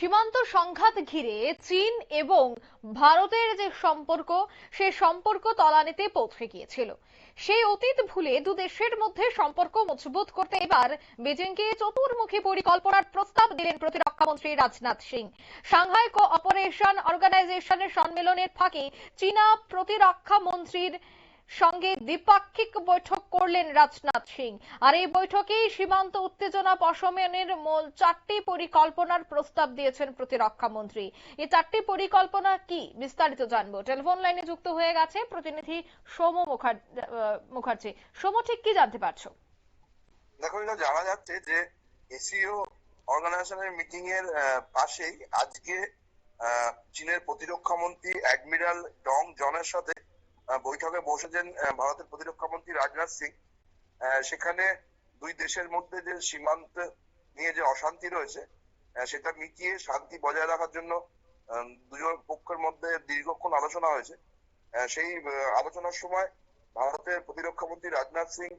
সীমান্ত সংঘাত ঘিরে চীন এবং ভারতের যে সম্পর্ক, সে সম্পর্ক তলানিতে পৌঁছে গিয়েছিল। সেই অতীত ভুলে দু দেশের মধ্যে সম্পর্ক মজবুত করতে এবার বেজিংকে চতুর্মুখী পরিকল্পনার প্রস্তাব দিলেন প্রতিরক্ষা মন্ত্রী Rajnath Singh. Shanghai co cooperation অর্গানাইজেশনের সম্মেলনের ফাঁকে চীনা প্রতিরক্ষা মন্ত্রীর সঙ্গে দ্বিপাক্ষিক বৈঠক করলেন রাজনাথ সিং। আর এই বৈঠকেই সীমান্ত উত্তেজনা প্রশমনের মূল চারটি পরিকল্পনার প্রস্তাব দিয়েছেন প্রতিরক্ষা মন্ত্রী। এই চারটি পরিকল্পনা কি বিস্তারিত জানব। টেলিফোন লাইনে যুক্ত হয়ে গেছে প্রতিনিধি সোম মুখার্জি। সোম, ঠিক কি জানতে পারছ? দেখো, এটা জানা যাচ্ছে যে এসিও অর্গানাইজেশনের মিটিং এর পাশেই আজকে চীনের প্রতিরক্ষা মন্ত্রী অ্যাডমিরাল ডং জনের সাথে বৈঠকে বসেছেন ভারতের প্রতিরক্ষা মন্ত্রী রাজনাথ সিং। সেখানে দুই দেশের মধ্যে যে সীমান্ত নিয়ে যে অশান্তি রয়েছে সেটা মিটিয়ে শান্তি বজায় রাখার জন্য দুজন পক্ষের মধ্যে দীর্ঘক্ষণ আলোচনা হয়েছে। সেই আলোচনার সময় ভারতের প্রতিরক্ষা মন্ত্রী রাজনাথ সিং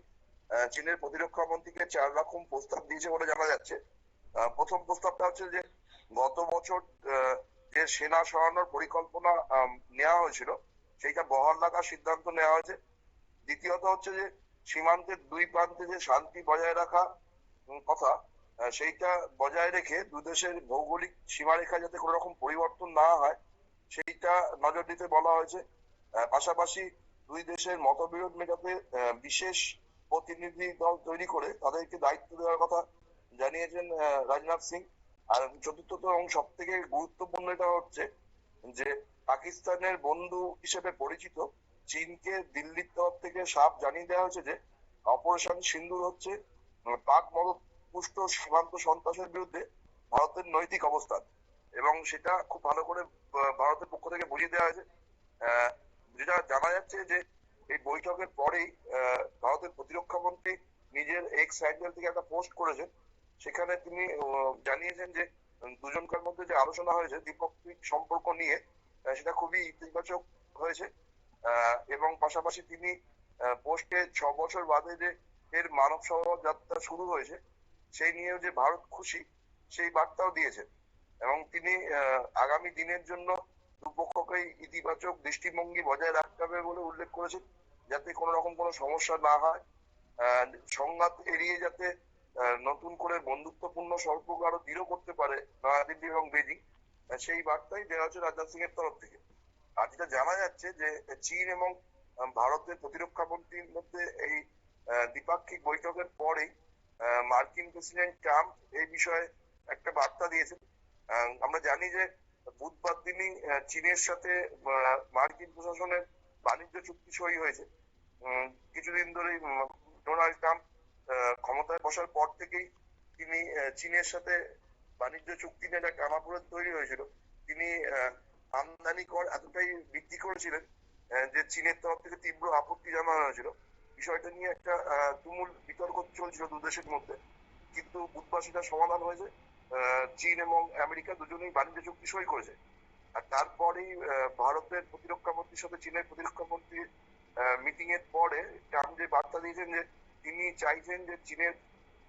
চীনের প্রতিরক্ষা মন্ত্রীকে চার রকম প্রস্তাব দিয়েছে বলে জানা যাচ্ছে। প্রথম প্রস্তাবটা হচ্ছে যে, গত বছর যে সেনা সরানোর পরিকল্পনা নেওয়া হয়েছিল সেইটা বহাল রাখার সিদ্ধান্ত নেওয়া হয়েছে। দ্বিতীয়ত হচ্ছে যে, সীমান্তের দুই প্রান্তে যে শান্তি বজায় রাখা কথা সেইটা বজায় রেখে দু দেশের ভৌগোলিক সীমারেখা যাতে কোনো রকম পরিবর্তন না হয়, সেইটা নজর দিতে বলা হয়েছে। পাশাপাশি দুই দেশের মতবিরোধ মেটাতে বিশেষ প্রতিনিধি দল তৈরি করে তাদেরকে দায়িত্ব দেওয়ার কথা জানিয়েছেন রাজনাথ সিং। আর চতুর্থত এবং সব থেকে গুরুত্বপূর্ণ এটা হচ্ছে যে পাকিস্তানের বন্ধু হিসেবে পরিচিত চীনকে দিল্লির তরফ থেকে সাপ জানিয়ে দেওয়া হয়েছে যে অপারেশন সিন্দুর হচ্ছে আহ, পাক মদতপুষ্ট সীমান্ত সন্ত্রাসের বিরুদ্ধে ভারতের নৈতিক অবস্থান। এবং সেটা খুব ভালো করে ভারতের পক্ষ থেকে বুঝিয়ে দেওয়া হয়েছে। যেটা জানা যাচ্ছে যে এই বৈঠকের পরেই ভারতের প্রতিরক্ষা মন্ত্রী নিজের এক্স হ্যান্ডেল থেকে একটা পোস্ট করেছেন। সেখানে তিনি জানিয়েছেন যে দুজনকার মধ্যে যে আলোচনা হয়েছে দ্বিপাক্ষিক সম্পর্ক নিয়ে সেটা খুবই ইতিবাচক হয়েছে। এবং পাশাপাশি তিনি পোস্টে ছ বছর বাদে যে এর মানব সভা যাত্রা শুরু হয়েছে, সেই নিয়েও যে ভারত খুশি, সেই বার্তাও দিয়েছেন। এবং তিনি আগামী দিনের জন্য দুপক্ষকেই ইতিবাচক দৃষ্টিভঙ্গি বজায় রাখতে হবে বলে উল্লেখ করেছেন, যাতে কোনো রকম কোনো সমস্যা না হয়। সংঘাত এড়িয়ে যাতে নতুন করে বন্ধুত্বপূর্ণ সম্পর্ক আরও দৃঢ় করতে পারে নয়াদিল্লি এবং বেজিং। সেই বার্তাই দেওয়া হচ্ছে রাজনাথ সিং এর তরফ থেকে। আর যেটা জানা যাচ্ছে যে, চীন এবং ভারতের প্রতিরক্ষা মন্ত্রীর মধ্যে এই দ্বিপাক্ষিক বৈঠকের পরেই মার্কিন প্রেসিডেন্ট ট্রাম্প এই বিষয়ে একটা বার্তা দিয়েছেন। আমরা জানি যে বুধবার দিনই চীনের সাথে মার্কিন প্রশাসনের বাণিজ্য চুক্তি সই হয়েছে। কিছুদিন ধরেই ডোনাল্ড ট্রাম্প ক্ষমতায় বসার পর থেকেই তিনি চীনের সাথে বাণিজ্য চুক্তি নিয়ে একটা টানাপোড়েন তৈরি হয়েছিল। তিনি আমদানি কর এতটাই বৃদ্ধি করেছিলেন যে চীনের তরফ থেকে তীব্র আপত্তি জানানো হয়েছিল। বিষয়টা নিয়ে একটা তুমুল বিতর্ক চলছিল দু দেশের মধ্যে। কিন্তু বুধবার সেটা সমাধান হয়েছে চীন এবং আমেরিকা দুজনেই বাণিজ্য চুক্তি সই করেছে। আর তারপরেই ভারতের প্রতিরক্ষা মন্ত্রীর সাথে চীনের প্রতিরক্ষা মন্ত্রীর মিটিং এর পরে ট্রাম্প যে বার্তা দিয়েছেন যে তিনি চাইছেন যে চীনের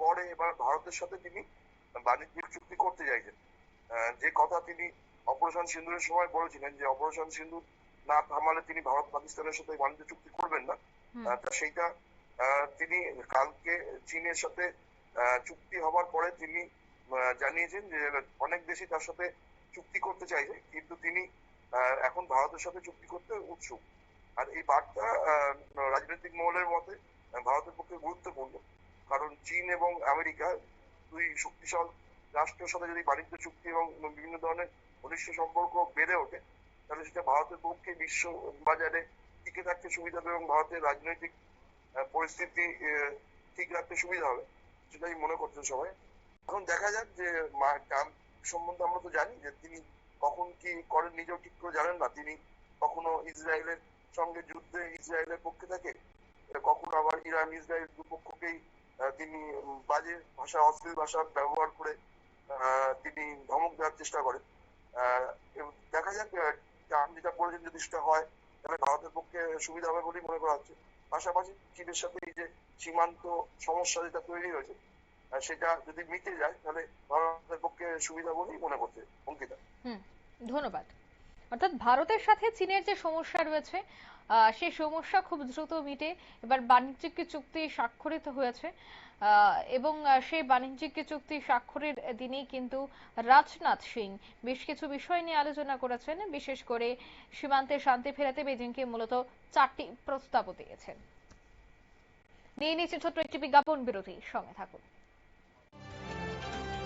পরে এবার ভারতের সাথে তিনি বাণিজ্যিক চুক্তি করতে চাইছেন। যে কথা তিনি অপারেশন সিন্দুরের সময় বলেছিলেন যে অপারেশন সিন্দুর না থামালে তিনি ভারত পাকিস্তানের সাথে বাণিজ্য চুক্তি করবেন না। সেইটা তিনি কালকে চীনের সাথে চুক্তি হবার পরে তিনি জানিয়েছেন যে অনেক দেশই তার সাথে চুক্তি করতে চাইছে কিন্তু তিনি এখন ভারতের সাথে চুক্তি করতে উৎসুক। আর এই বার্তা আহ, রাজনৈতিক মহলের মতে ভারতের পক্ষে গুরুত্বপূর্ণ কারণ চীন এবং আমেরিকা দুই শক্তিশাল রাষ্ট্রের সাথে যদি বাণিজ্য চুক্তি এবং বিভিন্ন ধরনের ঘনিষ্ঠ সম্পর্ক বেড়ে ওঠে, তাহলে সেটা ভারতের পক্ষে বিশ্ব বাজারে টিকে থাকতে সুবিধা হবে এবং ভারতের রাজনৈতিক পরিস্থিতি ঠিক রাখতে সুবিধা হবে, সেটাই মনে করছেন সবাই। এখন দেখা যাক যে ট্রাম্প সম্বন্ধে আমরা তো জানি যে তিনি কখন কি করেন, নিজেও ঠিক করে জানেন না। তিনি কখনো ইসরায়েলের সঙ্গে যুদ্ধে ইসরায়েলের পক্ষে থাকে, কখনো আবার ইরান ইসরায়েল দুপক্ষকেই তিনি বাজে ভাষা, অশ্লীল ভাষা ব্যবহার করে তিনি ধমক দেওয়ার চেষ্টা করেন। দেখা যাক ট্রাম্প যেটা বলেছেন যদি সেটা হয়, তাহলে ভারতের পক্ষে সুবিধা হবে বলেই মনে করা হচ্ছে। পাশাপাশি চীনের সাথে এই যে সীমান্ত সমস্যা যেটা তৈরি হয়েছে সেটা যদি মিটে যায়, তাহলে ভারতের পক্ষে সুবিধা বলেই মনে করছে অঙ্কিতা। হুম, ধন্যবাদ। অর্থাৎ ভারতের সাথে চীনের যে সমস্যা রয়েছে সেই সমস্যা খুব দ্রুত মিটে। এবার বাণিজ্যিক চুক্তি স্বাক্ষরিত হয়েছে। এবং সেই বাণিজ্যিক চুক্তি স্বাক্ষরের দিনেই কিন্তু রাজনাথ সিং বেশ কিছু বিষয় নিয়ে আলোচনা করেছেন। বিশেষ করে সীমান্তে শান্তি ফেরাতে বেজিংকে মূলত চারটি প্রস্তাবও দিয়েছেন। নিয়ে নিচ্ছে ছোট্ট একটি বিজ্ঞাপন বিরতি। সঙ্গে থাকুন।